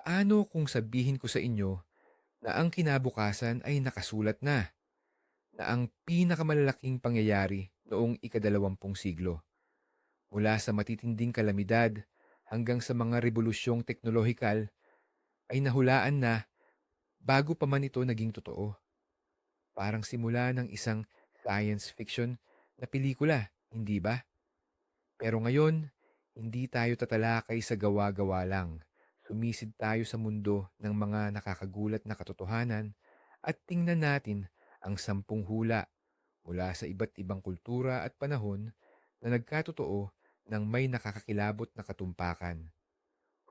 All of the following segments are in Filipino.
Paano kung sabihin ko sa inyo na ang kinabukasan ay nakasulat na, na ang pinakamalalaking pangyayari noong ikadalawampung siglo, mula sa matitinding kalamidad hanggang sa mga revolusyong teknolohikal, ay nahulaan na bago pa man ito naging totoo. Parang simula ng isang science fiction na pelikula, hindi ba? Pero ngayon, hindi tayo tatalakay sa gawa-gawa lang. Sumisid tayo sa mundo ng mga nakakagulat na katotohanan at tingnan natin ang sampung hula mula sa iba't ibang kultura at panahon na nagkatotoo ng may nakakakilabot na katumpakan.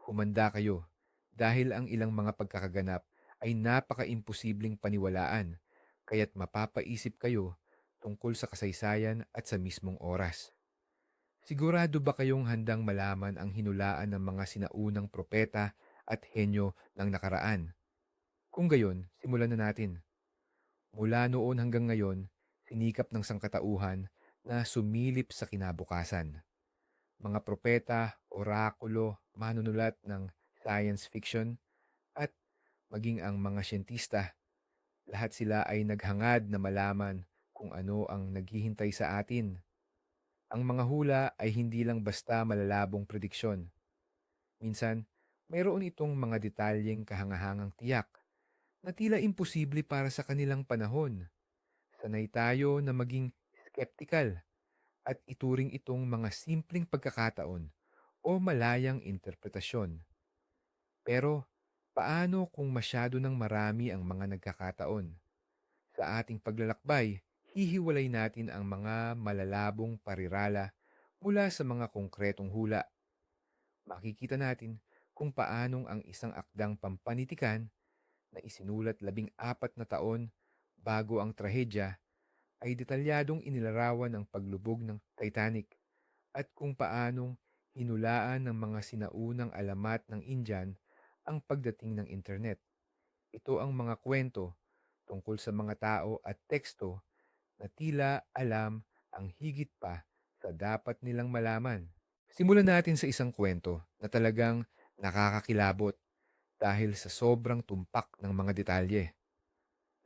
Humanda kayo dahil ang ilang mga pagkakaganap ay napaka-imposibleng paniwalaan kaya't mapapaisip kayo tungkol sa kasaysayan at sa mismong oras. Sigurado ba kayong handang malaman ang hinulaan ng mga sinaunang propeta at henyo ng nakaraan? Kung gayon, simulan na natin. Mula noon hanggang ngayon, sinikap ng sangkatauhan na sumilip sa kinabukasan. Mga propeta, orakulo, manunulat ng science fiction, at maging ang mga siyentista, lahat sila ay naghangad na malaman kung ano ang naghihintay sa atin ang mga hula ay hindi lang basta malalabong prediksyon. Minsan, mayroon itong mga detalyeng kahangahangang tiyak na tila imposible para sa kanilang panahon. Sanay tayo na maging skeptical at ituring itong mga simpleng pagkakataon o malayang interpretasyon. Pero paano kung masyado ng marami ang mga nagkakataon? Sa ating paglalakbay, hihiwalay natin ang mga malalabong parirala mula sa mga konkretong hula. Makikita natin kung paanong ang isang akdang pampanitikan na isinulat labing apat na taon bago ang trahedya ay detalyadong inilarawan ang paglubog ng Titanic at kung paanong hinulaan ng mga sinaunang alamat ng Indian ang pagdating ng internet. Ito ang mga kwento tungkol sa mga tao at teksto na tila alam ang higit pa sa dapat nilang malaman. Simulan natin sa isang kwento na talagang nakakakilabot dahil sa sobrang tumpak ng mga detalye.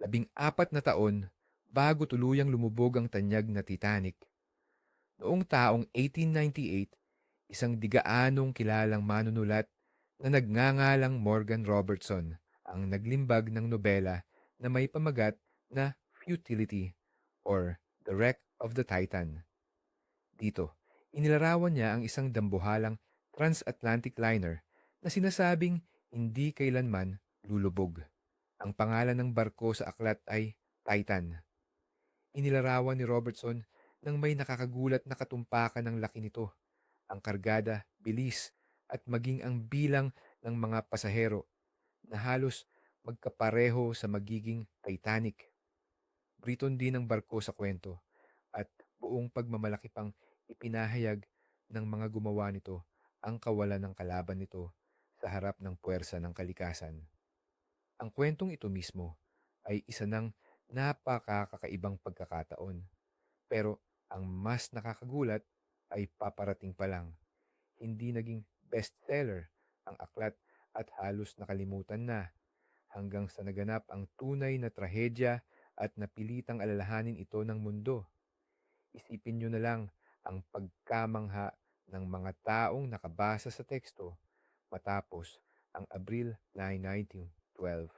Labing apat na taon bago tuluyang lumubog ang tanyag na Titanic. Noong taong 1898, isang digaanong kilalang manunulat na nagngangalang Morgan Robertson ang naglimbag ng nobela na may pamagat na Futility or The Wreck of the Titan. Dito, inilarawan niya ang isang dambuhalang transatlantic liner na sinasabing hindi kailanman lulubog. Ang pangalan ng barko sa aklat ay Titan. Inilarawan ni Robertson ng may nakakagulat na katumpakan ng laki nito, ang kargada, bilis, at maging ang bilang ng mga pasahero na halos magkapareho sa magiging Titanic. Briton din ang barko sa kwento at buong pagmamalaki pang ipinahayag ng mga gumawa nito ang kawalan ng kalaban nito sa harap ng puwersa ng kalikasan. Ang kwentong ito mismo ay isa ng napakakakaibang pagkakataon. Pero ang mas nakakagulat ay paparating pa lang. Hindi naging bestseller ang aklat at halos nakalimutan na hanggang sa naganap ang tunay na trahedya at napilitang alalahanin ito ng mundo. Isipin nyo na lang ang pagkamangha ng mga taong nakabasa sa teksto matapos ang Abril 9, 1912.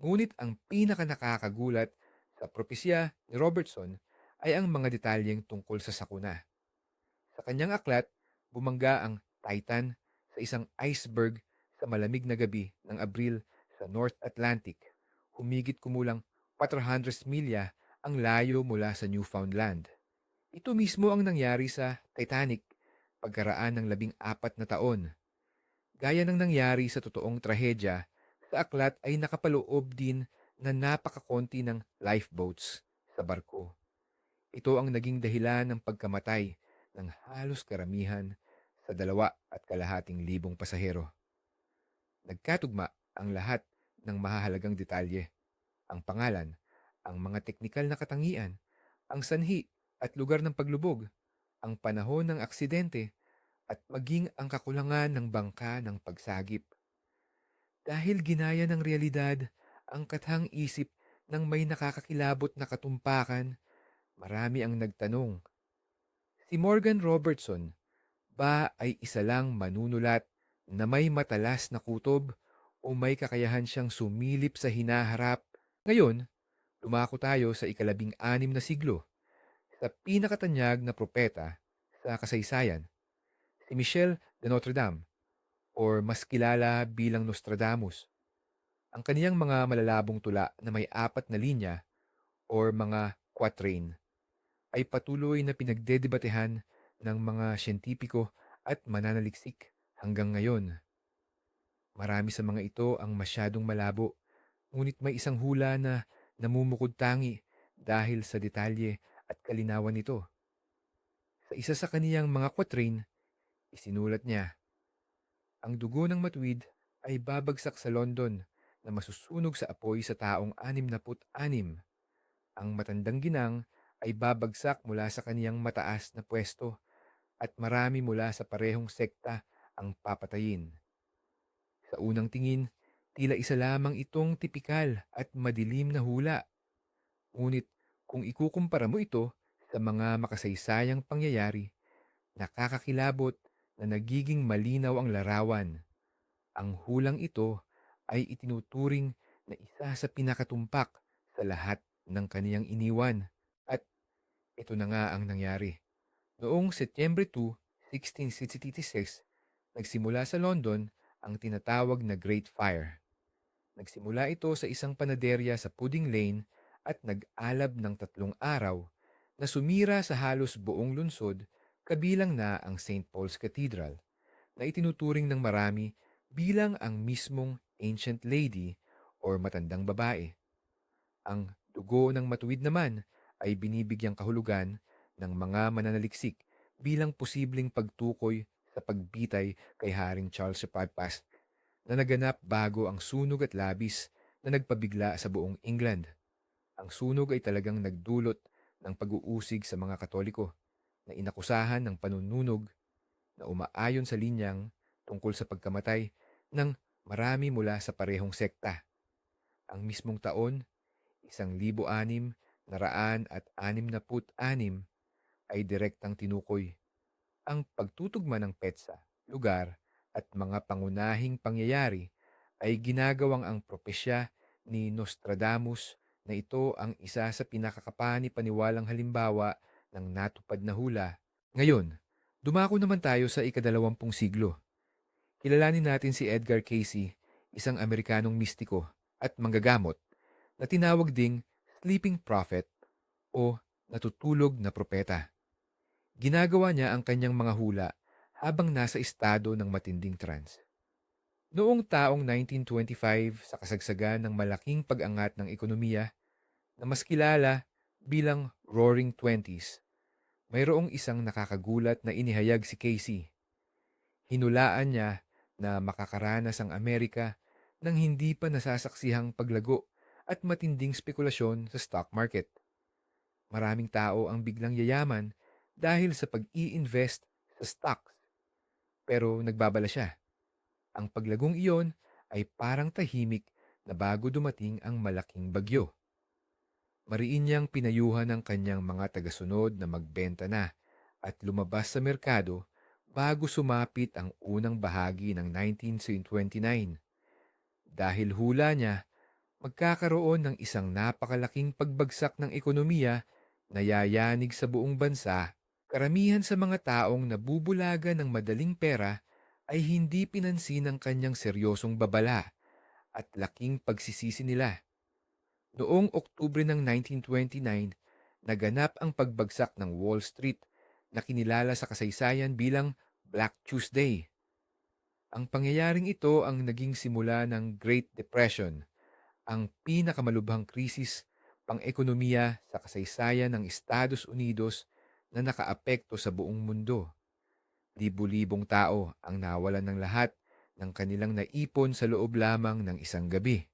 Ngunit ang pinaka nakakagulat sa propesya ni Robertson ay ang mga detalyeng tungkol sa sakuna. Sa kanyang aklat, bumangga ang Titan sa isang iceberg sa malamig na gabi ng Abril sa North Atlantic. Humigit kumulang 400 milya ang layo mula sa Newfoundland. Ito mismo ang nangyari sa Titanic pagkaraan ng labing apat na taon. Gaya ng nangyari sa totoong trahedya, sa aklat ay nakapaloob din na napakakonti ng lifeboats sa barko. Ito ang naging dahilan ng pagkamatay ng halos karamihan sa dalawa at kalahating libong pasahero. Nagkatugma ang lahat ng mahahalagang detalye ang pangalan, ang mga teknikal na katangian, ang sanhi at lugar ng paglubog, ang panahon ng aksidente, at maging ang kakulangan ng bangka ng pagsagip. Dahil ginaya ng realidad ang kathang isip ng may nakakakilabot na katumpakan, marami ang nagtanong. Si Morgan Robertson ba ay isa lang manunulat na may matalas na kutob o may kakayahan siyang sumilip sa hinaharap? Ngayon, dumako tayo sa ikalabing anim na siglo sa pinakatanyag na propeta sa kasaysayan, si Michel de Notre Dame or mas kilala bilang Nostradamus. Ang kaniyang mga malalabong tula na may apat na linya or mga quatrain ay patuloy na pinagdedebatehan ng mga siyentipiko at mananaliksik hanggang ngayon. Marami sa mga ito ang masyadong malabo, ngunit may isang hula na namumukod tangi dahil sa detalye at kalinawan nito. Sa isa sa kaniyang mga quatrain, isinulat niya, Ang dugo ng matuwid ay babagsak sa London na masusunog sa apoy sa taong anim na put anim. Ang matandang ginang ay babagsak mula sa kaniyang mataas na pwesto at marami mula sa parehong sekta ang papatayin. Sa unang tingin, tila isa lamang itong tipikal at madilim na hula. Ngunit kung ikukumpara mo ito sa mga makasaysayang pangyayari, nakakakilabot na nagiging malinaw ang larawan. Ang hulang ito ay itinuturing na isa sa pinakatumpak sa lahat ng kaniyang iniwan. At ito na nga ang nangyari. Noong Setyembre 2, 1666, nagsimula sa London ang tinatawag na Great Fire. Nagsimula ito sa isang panaderya sa Pudding Lane at nag-alab ng tatlong araw na sumira sa halos buong lungsod kabilang na ang St. Paul's Cathedral na itinuturing ng marami bilang ang mismong ancient lady or matandang babae. Ang dugo ng matuwid naman ay binibigyang kahulugan ng mga mananaliksik bilang posibleng pagtukoy sa pagbitay kay Haring Charles V na naganap bago ang sunog at labis na nagpabigla sa buong England. Ang sunog ay talagang nagdulot ng pag-uusig sa mga Katoliko na inakusahan ng panununog na umaayon sa linyang tungkol sa pagkamatay ng marami mula sa parehong sekta. Ang mismong taon, isang libo anim, naraan at anim na put anim ay direktang tinukoy. Ang pagtutugma ng petsa, lugar at mga pangunahing pangyayari ay ginagawang ang propesya ni Nostradamus na ito ang isa sa pinakakapani-paniwalang halimbawa ng natupad na hula. Ngayon, dumako naman tayo sa ikadalawampung siglo. Kilalanin natin si Edgar Casey, isang Amerikanong mistiko at manggagamot na tinawag ding sleeping prophet o natutulog na propeta. Ginagawa niya ang kanyang mga hula habang nasa estado ng matinding trance. Noong taong 1925 sa kasagsagan ng malaking pag-angat ng ekonomiya na mas kilala bilang Roaring Twenties, mayroong isang nakakagulat na inihayag si Casey. Hinulaan niya na makakaranas ang Amerika ng hindi pa nasasaksihang paglago at matinding spekulasyon sa stock market. Maraming tao ang biglang yayaman dahil sa pag-i-invest sa stocks. Pero nagbabala siya. Ang paglagong iyon ay parang tahimik na bago dumating ang malaking bagyo. Mariin niyang pinayuhan ng kanyang mga tagasunod na magbenta na at lumabas sa merkado bago sumapit ang unang bahagi ng 1929. Dahil hula niya, magkakaroon ng isang napakalaking pagbagsak ng ekonomiya na yayanig sa buong bansa Karamihan sa mga taong nabubulaga ng madaling pera ay hindi pinansin ang kanyang seryosong babala at laking pagsisisi nila. Noong Oktubre ng 1929, naganap ang pagbagsak ng Wall Street na kinilala sa kasaysayan bilang Black Tuesday. Ang pangyayaring ito ang naging simula ng Great Depression, ang pinakamalubhang krisis pang-ekonomiya sa kasaysayan ng Estados Unidos na nakaapekto sa buong mundo. Libu-libong tao ang nawalan ng lahat ng kanilang naipon sa loob lamang ng isang gabi.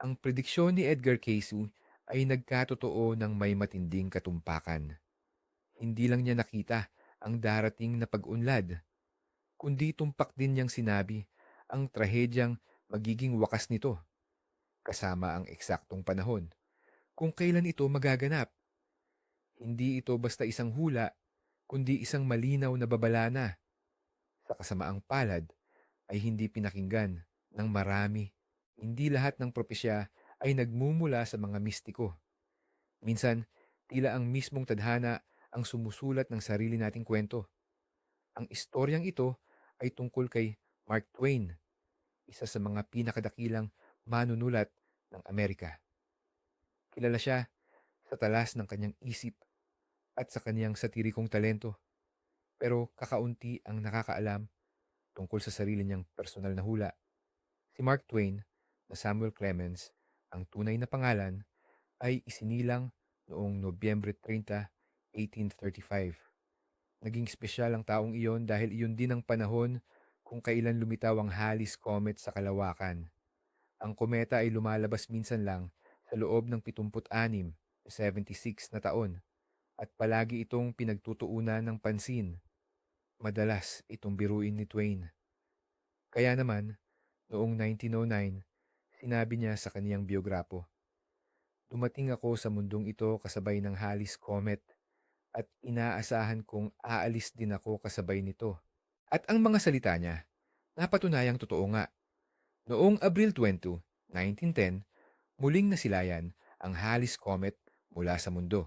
Ang prediksyon ni Edgar Cayce ay nagkatotoo ng may matinding katumpakan. Hindi lang niya nakita ang darating na pag-unlad, kundi tumpak din niyang sinabi ang trahedyang magiging wakas nito, kasama ang eksaktong panahon, kung kailan ito magaganap. Hindi ito basta isang hula, kundi isang malinaw na babala na. Sa kasamaang palad ay hindi pinakinggan ng marami. Hindi lahat ng propesya ay nagmumula sa mga mistiko. Minsan, tila ang mismong tadhana ang sumusulat ng sarili nating kwento. Ang istoryang ito ay tungkol kay Mark Twain, isa sa mga pinakadakilang manunulat ng Amerika. Kilala siya sa talas ng kanyang isip at sa kanyang satirikong talento. Pero kakaunti ang nakakaalam tungkol sa sarili niyang personal na hula. Si Mark Twain na Samuel Clemens, ang tunay na pangalan, ay isinilang noong Nobyembre 30, 1835. Naging espesyal ang taong iyon dahil iyon din ang panahon kung kailan lumitaw ang Halley's Comet sa kalawakan. Ang kometa ay lumalabas minsan lang sa loob ng 76 76 na taon at palagi itong pinagtutuunan ng pansin. Madalas itong biruin ni Twain. Kaya naman, noong 1909, sinabi niya sa kaniyang biograpo, Dumating ako sa mundong ito kasabay ng Halley's Comet at inaasahan kong aalis din ako kasabay nito. At ang mga salita niya, napatunayang totoo nga. Noong Abril 22, 1910, muling nasilayan ang Halley's Comet mula sa mundo.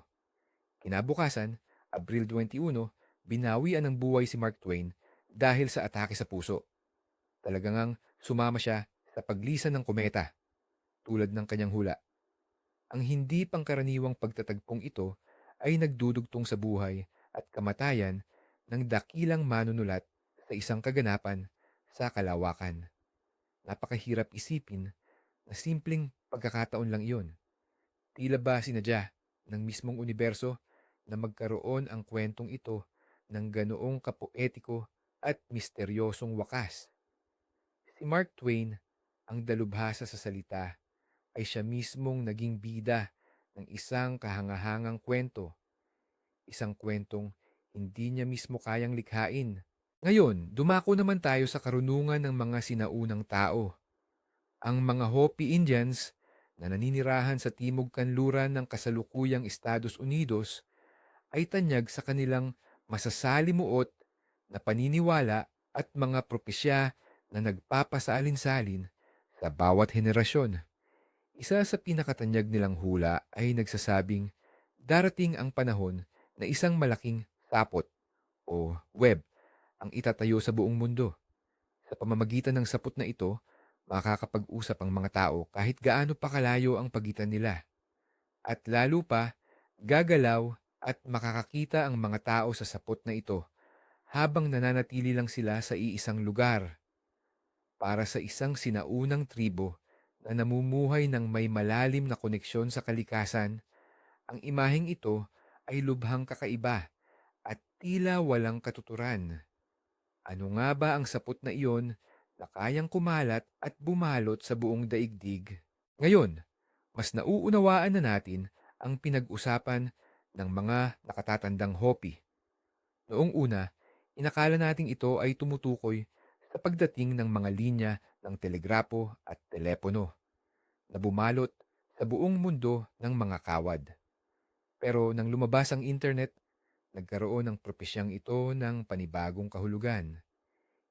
Kinabukasan, Abril 21, binawian ng buhay si Mark Twain dahil sa atake sa puso. Talagang ang sumama siya sa paglisan ng kometa, tulad ng kanyang hula. Ang hindi pangkaraniwang pagtatagpong ito ay nagdudugtong sa buhay at kamatayan ng dakilang manunulat sa isang kaganapan sa kalawakan. Napakahirap isipin na simpleng pagkakataon lang iyon. Tila ba sinadya ng mismong universo na magkaroon ang kwentong ito ng ganoong kapoetiko at misteryosong wakas. Si Mark Twain, ang dalubhasa sa salita, ay siya mismong naging bida ng isang kahangahangang kwento. Isang kwentong hindi niya mismo kayang likhain. Ngayon, dumako naman tayo sa karunungan ng mga sinaunang tao. Ang mga Hopi Indians na naninirahan sa timog kanluran ng kasalukuyang Estados Unidos ay tanyag sa kanilang masasalimuot na paniniwala at mga propesya na nagpapasalin-salin sa bawat henerasyon. Isa sa pinakatanyag nilang hula ay nagsasabing darating ang panahon na isang malaking sapot o web ang itatayo sa buong mundo. Sa pamamagitan ng sapot na ito, makakapag-usap ang mga tao kahit gaano pa kalayo ang pagitan nila. At lalo pa, gagalaw at makakakita ang mga tao sa sapot na ito habang nananatili lang sila sa iisang lugar. Para sa isang sinaunang tribo na namumuhay ng may malalim na koneksyon sa kalikasan, ang imaheng ito ay lubhang kakaiba at tila walang katuturan. Ano nga ba ang sapot na iyon na kayang kumalat at bumalot sa buong daigdig? Ngayon, mas nauunawaan na natin ang pinag-usapan ng mga nakatatandang Hopi. Noong una, inakala nating ito ay tumutukoy sa pagdating ng mga linya ng telegrapo at telepono na bumalot sa buong mundo ng mga kawad. Pero nang lumabas ang internet, nagkaroon ng propesyang ito ng panibagong kahulugan.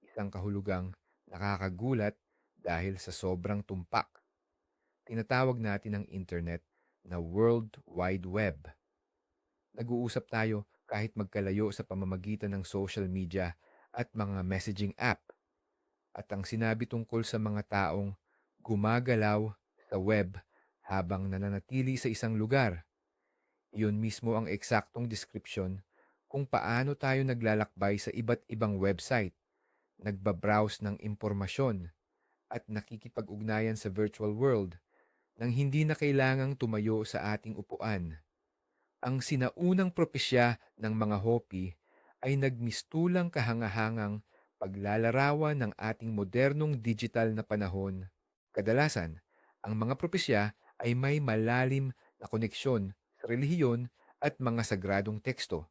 Isang kahulugang nakakagulat dahil sa sobrang tumpak. Tinatawag natin ang internet na World Wide Web. Nag-uusap tayo kahit magkalayo sa pamamagitan ng social media at mga messaging app. At ang sinabi tungkol sa mga taong gumagalaw sa web habang nananatili sa isang lugar. Iyon mismo ang eksaktong description kung paano tayo naglalakbay sa iba't ibang website, nagbabrowse ng impormasyon, at nakikipag-ugnayan sa virtual world nang hindi na kailangang tumayo sa ating upuan. Ang sinaunang propesya ng mga Hopi ay nagmistulang kahangahangang paglalarawan ng ating modernong digital na panahon. Kadalasan, ang mga propesya ay may malalim na koneksyon sa relihiyon at mga sagradong teksto.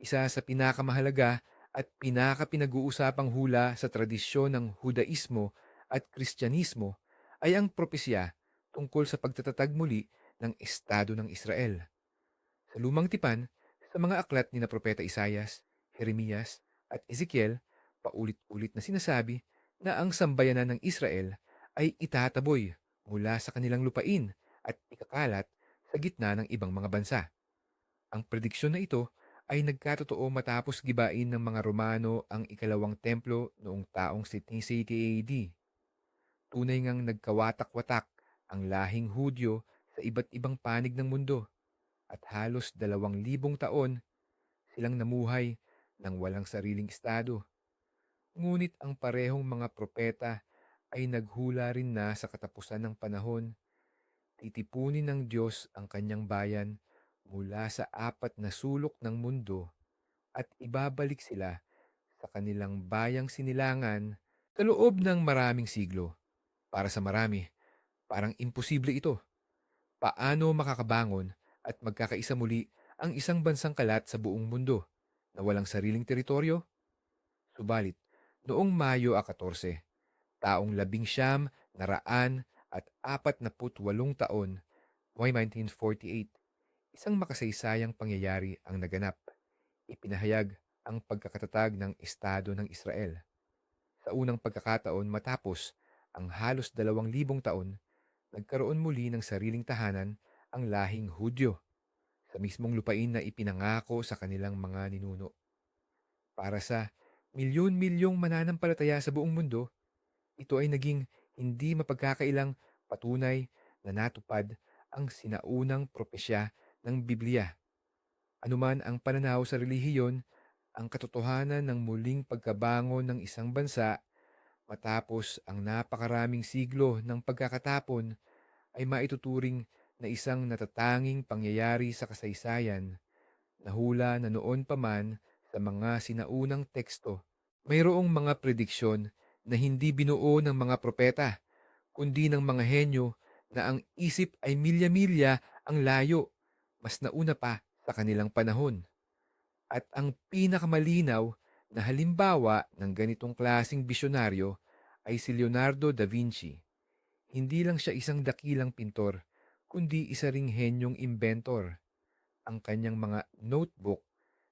Isa sa pinakamahalaga at pinakapinag-uusapang hula sa tradisyon ng Hudaismo at Kristyanismo ay ang propesya tungkol sa pagtatatag muli ng Estado ng Israel. Sa lumang tipan, sa mga aklat ni na Propeta Isayas, Jeremias at Ezekiel, paulit-ulit na sinasabi na ang sambayanan ng Israel ay itataboy mula sa kanilang lupain at ikakalat sa gitna ng ibang mga bansa. Ang prediksyon na ito ay nagkatotoo matapos gibain ng mga Romano ang ikalawang templo noong taong 70 AD. Tunay ngang nagkawatak-watak ang lahing Hudyo sa iba't ibang panig ng mundo at halos dalawang libong taon silang namuhay ng walang sariling estado. Ngunit ang parehong mga propeta ay naghula rin na sa katapusan ng panahon. Titipunin ng Diyos ang kanyang bayan mula sa apat na sulok ng mundo at ibabalik sila sa kanilang bayang sinilangan sa loob ng maraming siglo. Para sa marami, parang imposible ito. Paano makakabangon at magkakaisa muli ang isang bansang kalat sa buong mundo na walang sariling teritoryo? Subalit, noong Mayo a 14, taong labing siyam, naraan at apat na putwalong taon, may 1948, isang makasaysayang pangyayari ang naganap. Ipinahayag ang pagkakatatag ng Estado ng Israel. Sa unang pagkakataon matapos ang halos dalawang libong taon, nagkaroon muli ng sariling tahanan ang lahing Hudyo sa mismong lupain na ipinangako sa kanilang mga ninuno. Para sa milyon-milyong mananampalataya sa buong mundo, ito ay naging hindi mapagkakailang patunay na natupad ang sinaunang propesya ng Biblia. Anuman ang pananaw sa relihiyon, ang katotohanan ng muling pagkabangon ng isang bansa matapos ang napakaraming siglo ng pagkakatapon ay maituturing na isang natatanging pangyayari sa kasaysayan na hula na noon pa man sa mga sinaunang teksto. Mayroong mga prediksyon na hindi binuo ng mga propeta, kundi ng mga henyo na ang isip ay milya-milya ang layo, mas nauna pa sa kanilang panahon. At ang pinakamalinaw na halimbawa ng ganitong klasing bisyonaryo ay si Leonardo da Vinci. Hindi lang siya isang dakilang pintor, kundi isa ring henyong inventor. Ang kanyang mga notebook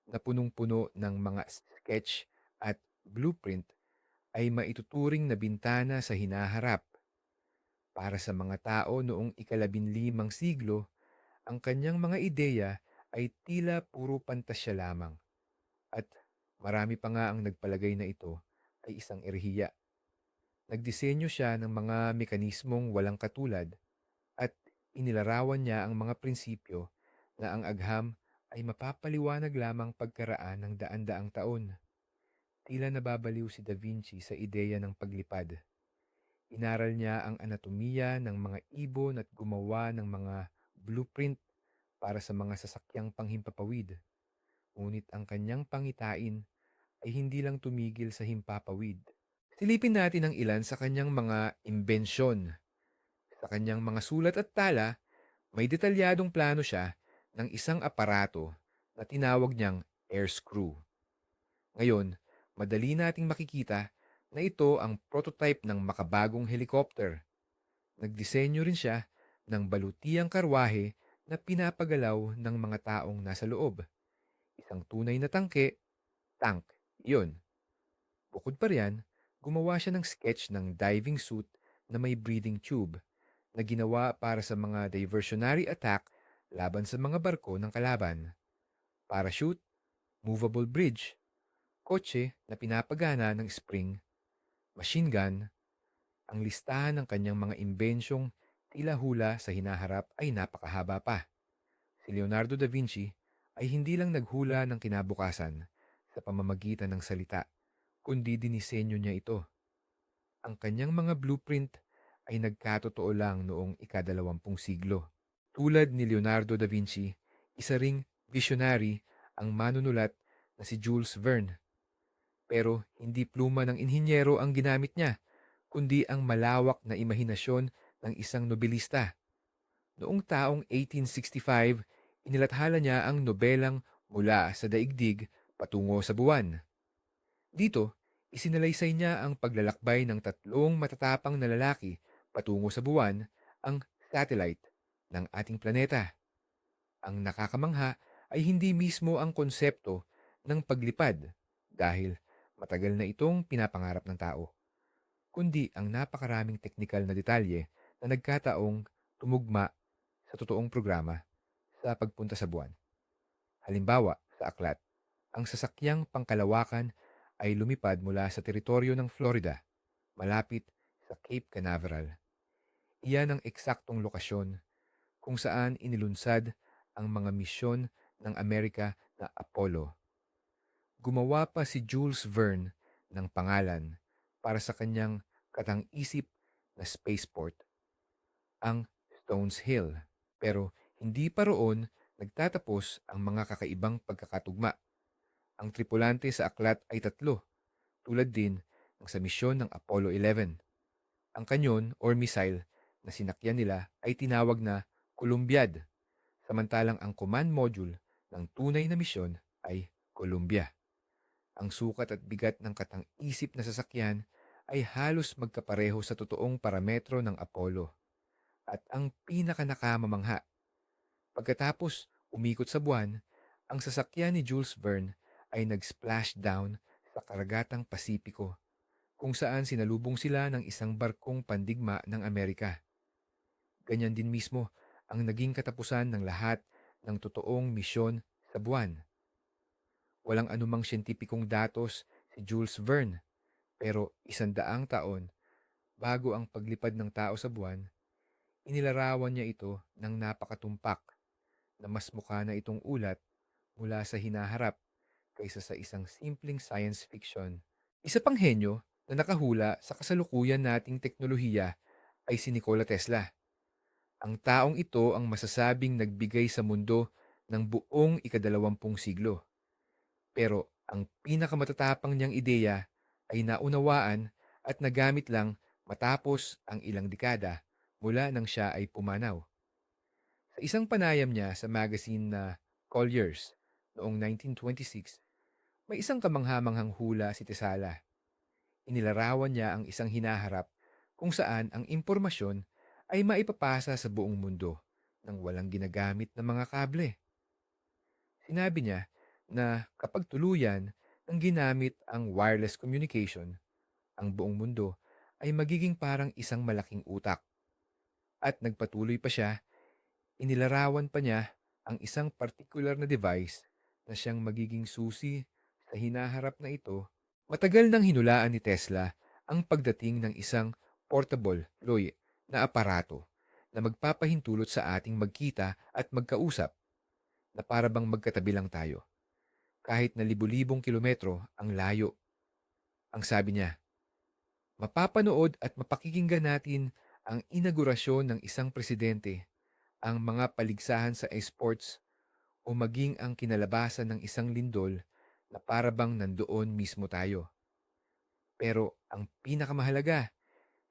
na punong-puno ng mga sketch at blueprint ay maituturing na bintana sa hinaharap. Para sa mga tao noong ikalabinlimang siglo, ang kanyang mga ideya ay tila puro pantasya lamang. At marami pa nga ang nagpalagay na ito ay isang erhiya. Nagdisenyo siya ng mga mekanismong walang katulad at inilarawan niya ang mga prinsipyo na ang agham ay mapapaliwanag lamang pagkaraan ng daan-daang taon. Tila nababaliw si Da Vinci sa ideya ng paglipad. Inaral niya ang anatomiya ng mga ibon at gumawa ng mga blueprint para sa mga sasakyang panghimpapawid. Ngunit ang kanyang pangitain ay hindi lang tumigil sa himpapawid. Silipin natin ang ilan sa kanyang mga imbensyon. Sa kanyang mga sulat at tala, may detalyadong plano siya ng isang aparato na tinawag niyang air screw. Ngayon, madali nating makikita na ito ang prototype ng makabagong helicopter. Nagdisenyo rin siya ng balutiang karwahe na pinapagalaw ng mga taong nasa loob. Isang tunay na tangke, tank, iyon. Bukod pa riyan, gumawa siya ng sketch ng diving suit na may breathing tube na ginawa para sa mga diversionary attack laban sa mga barko ng kalaban. Parachute, movable bridge, kotse na pinapagana ng spring, machine gun, ang listahan ng kanyang mga imbensyong tila hula sa hinaharap ay napakahaba pa. Si Leonardo da Vinci ay hindi lang naghula ng kinabukasan sa pamamagitan ng salita, kundi dinisenyo niya ito. Ang kanyang mga blueprint ay nagkatotoo lang noong ikadalawampung siglo. Tulad ni Leonardo da Vinci, isa ring visionary ang manunulat na si Jules Verne pero hindi pluma ng inhinyero ang ginamit niya, kundi ang malawak na imahinasyon ng isang nobelista. Noong taong 1865, inilathala niya ang nobelang mula sa daigdig patungo sa buwan. Dito, Isinalaysay niya ang paglalakbay ng tatlong matatapang na lalaki patungo sa buwan, ang satellite ng ating planeta. Ang nakakamangha ay hindi mismo ang konsepto ng paglipad dahil matagal na itong pinapangarap ng tao, kundi ang napakaraming teknikal na detalye na nagkataong tumugma sa totoong programa sa pagpunta sa buwan. Halimbawa, sa aklat, ang sasakyang pangkalawakan ay lumipad mula sa teritoryo ng Florida, malapit sa Cape Canaveral. Iyan ang eksaktong lokasyon kung saan inilunsad ang mga misyon ng Amerika na Apollo. Gumawa pa si Jules Verne ng pangalan para sa kanyang katang-isip na spaceport, ang Stones Hill. Pero hindi pa roon nagtatapos ang mga kakaibang pagkakatugma. Ang tripulante sa aklat ay tatlo, tulad din ng sa misyon ng Apollo 11. Ang kanyon or missile na sinakyan nila ay tinawag na Columbiad, samantalang ang command module ng tunay na misyon ay Columbia. Ang sukat at bigat ng katang-isip na sasakyan ay halos magkapareho sa totoong parametro ng Apollo. At ang pinakanakamamangha, pagkatapos umikot sa buwan, ang sasakyan ni Jules Verne ay nag-splash down sa karagatang Pasipiko, kung saan sinalubong sila ng isang barkong pandigma ng Amerika. Ganyan din mismo ang naging katapusan ng lahat ng totoong misyon sa buwan. Walang anumang siyentipikong datos si Jules Verne, pero isandaang taon bago ang paglipad ng tao sa buwan, inilarawan niya ito ng napakatumpak na mas mukha na itong ulat mula sa hinaharap kaysa sa isang simpleng science fiction. Isa pang henyo na nakahula sa kasalukuyan nating teknolohiya ay si Nikola Tesla. Ang taong ito ang masasabing nagbigay sa mundo ng buong ikadalawampung siglo. Pero ang pinakamatatapang niyang ideya ay naunawaan at nagamit lang matapos ang ilang dekada mula nang siya ay pumanaw. Sa isang panayam niya sa magazine na Collier's noong 1926, may isang kamanghamanghang hula si Tesala. Inilarawan niya ang isang hinaharap kung saan ang impormasyon ay maipapasa sa buong mundo nang walang ginagamit ng mga kable. Sinabi niya na kapag tuluyan ng ginamit ang wireless communication, ang buong mundo ay magiging parang isang malaking utak. At nagpatuloy pa siya, inilarawan pa niya ang isang particular na device na siyang magiging susi sa hinaharap na ito. Matagal nang hinulaan ni Tesla ang pagdating ng isang portable, Loy, na aparato na magpapahintulot sa ating magkita at magkausap na para bang magkatabi lang tayo. Kahit na libu-libong kilometro ang layo. Ang sabi niya, mapapanood at mapakikinggan natin ang inaugurasyon ng isang presidente, ang mga paligsahan sa esports o maging ang kinalabasan ng isang lindol na para bang nandoon mismo tayo. Pero ang pinakamahalaga,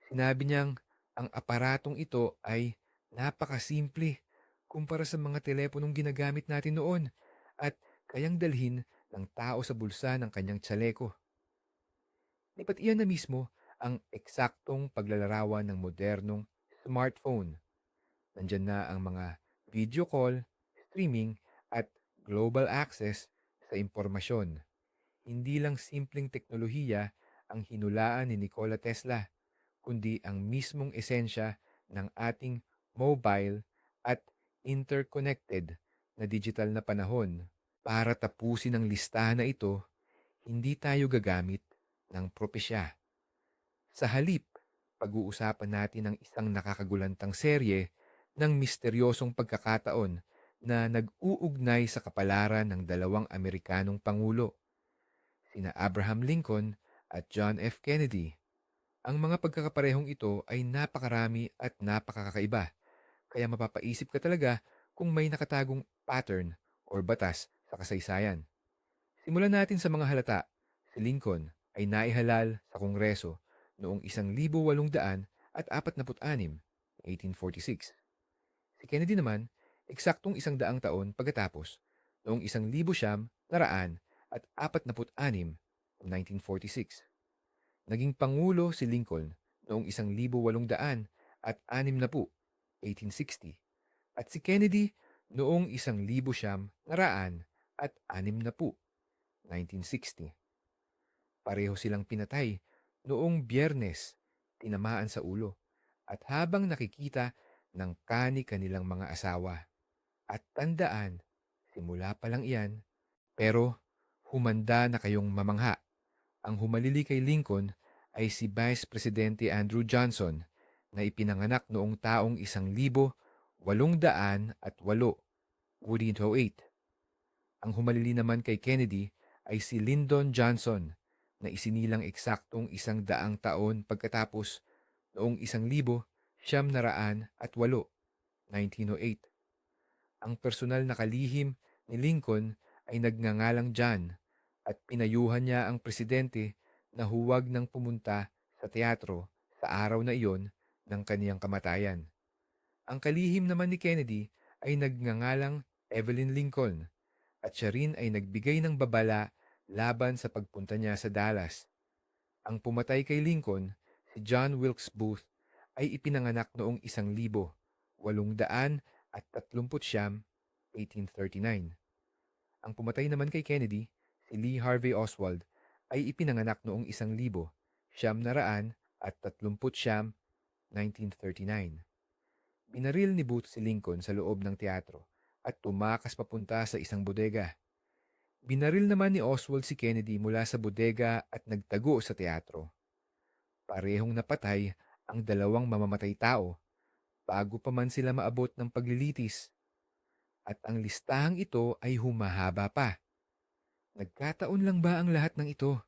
sinabi niyang ang aparatong ito ay napakasimple kumpara sa mga teleponong ginagamit natin noon at kayang dalhin ng tao sa bulsa ng kanyang tsaleko. Lipat iyan na mismo ang eksaktong paglalarawan ng modernong smartphone. Nandyan na ang mga video call, streaming at global access sa impormasyon. Hindi lang simpleng teknolohiya ang hinulaan ni Nikola Tesla kundi ang mismong esensya ng ating mobile at interconnected na digital na panahon. Para tapusin ang listahan na ito, hindi tayo gagamit ng propesya. Sa halip, pag-uusapan natin ang isang nakakagulantang serye ng misteryosong pagkakataon na nag-uugnay sa kapalaran ng dalawang Amerikanong Pangulo, sina Abraham Lincoln at John F. Kennedy. Ang mga pagkakaparehong ito ay napakarami at napakakaiba, kaya mapapaisip ka talaga kung may nakatagong pattern or batas sa kasaysayan. Simulan natin sa mga halata. Si Lincoln ay naihalal sa Kongreso noong 1846, 1846. Si Kennedy naman, eksaktong isang daang taon pagkatapos, noong 1946, 1946. Naging Pangulo si Lincoln noong 1800 at 60, 1860, at si Kennedy noong 1900 at 60, 1960. Pareho silang pinatay noong biyernes, tinamaan sa ulo, at habang nakikita ng kani-kanilang mga asawa. At tandaan, simula pa lang iyan, pero humanda na kayong mamangha. Ang humalili kay Lincoln ay si Vice Presidente Andrew Johnson na ipinanganak noong taong isang libo walong daan at walo, 1808. Ang humalili naman kay Kennedy ay si Lyndon Johnson na isinilang eksaktong isang daang taon pagkatapos noong isang libo siyam naraan at walo, 1908. Ang personal na kalihim ni Lincoln ay nagngangalang John at pinayuhan niya ang presidente na huwag nang pumunta sa teatro sa araw na iyon ng kaniyang kamatayan. Ang kalihim naman ni Kennedy ay nagngangalang Evelyn Lincoln at siya rin ay nagbigay ng babala laban sa pagpunta niya sa Dallas. Ang pumatay kay Lincoln, si John Wilkes Booth, ay ipinanganak noong isang libo, walong daan at tatlumput siyam, 1839. Ang pumatay naman kay Kennedy, Lee Harvey Oswald, ay ipinanganak noong isang libo, siyam naraan at tatlumput siyam, 1939. Binaril ni Booth si Lincoln sa loob ng teatro at tumakas papunta sa isang bodega. Binaril naman ni Oswald si Kennedy mula sa bodega at nagtago sa teatro. Parehong napatay ang dalawang mamamatay tao bago pa man sila maabot ng paglilitis. At ang listahang ito ay humahaba pa. Nagkataon lang ba ang lahat ng ito?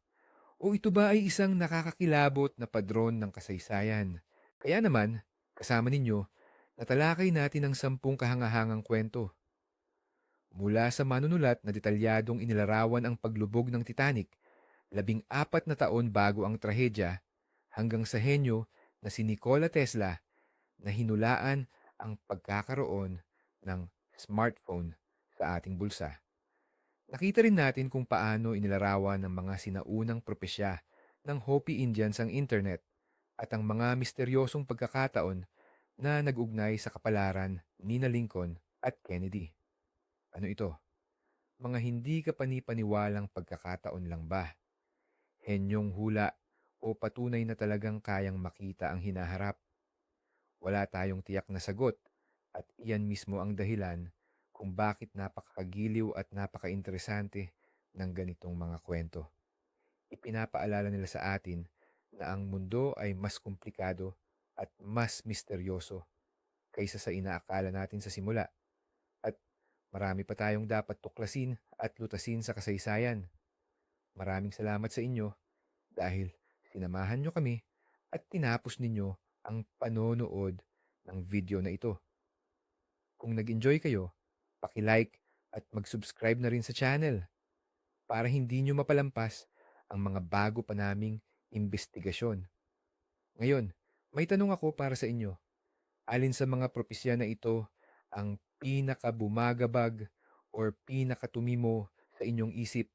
O ito ba ay isang nakakakilabot na padron ng kasaysayan? Kaya naman, kasama ninyo, natalakay natin ang sampung kahangahangang kwento. Mula sa manunulat na detalyadong inilarawan ang paglubog ng Titanic, labing apat na taon bago ang trahedya, hanggang sa henyo na si Nikola Tesla na hinulaan ang pagkakaroon ng smartphone sa ating bulsa. Nakita rin natin kung paano inilarawan ng mga sinaunang propesya ng Hopi Indians ang internet at ang mga misteryosong pagkakataon na nag-ugnay sa kapalaran ni na Lincoln at Kennedy. Ano ito? Mga hindi ka panipaniwalang pagkakataon lang ba? Henyong hula o patunay na talagang kayang makita ang hinaharap? Wala tayong tiyak na sagot at iyan mismo ang dahilan kung bakit napakagiliw at napakainteresante ng ganitong mga kwento. Ipinapaalala nila sa atin na ang mundo ay mas komplikado at mas misteryoso kaysa sa inaakala natin sa simula. At marami pa tayong dapat tuklasin at lutasin sa kasaysayan. Maraming salamat sa inyo dahil sinamahan nyo kami at tinapos ninyo ang panonood ng video na ito. Kung nag-enjoy kayo, paki-like at mag-subscribe na rin sa channel para hindi nyo mapalampas ang mga bago pa naming investigasyon. Ngayon, may tanong ako para sa inyo. Alin sa mga propesya na ito ang pinakabumagabag or pinakatumimo sa inyong isip?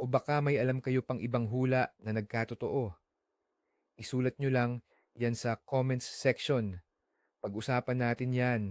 O baka may alam kayo pang ibang hula na nagkatotoo? Isulat nyo lang yan sa comments section. Pag-usapan natin yan.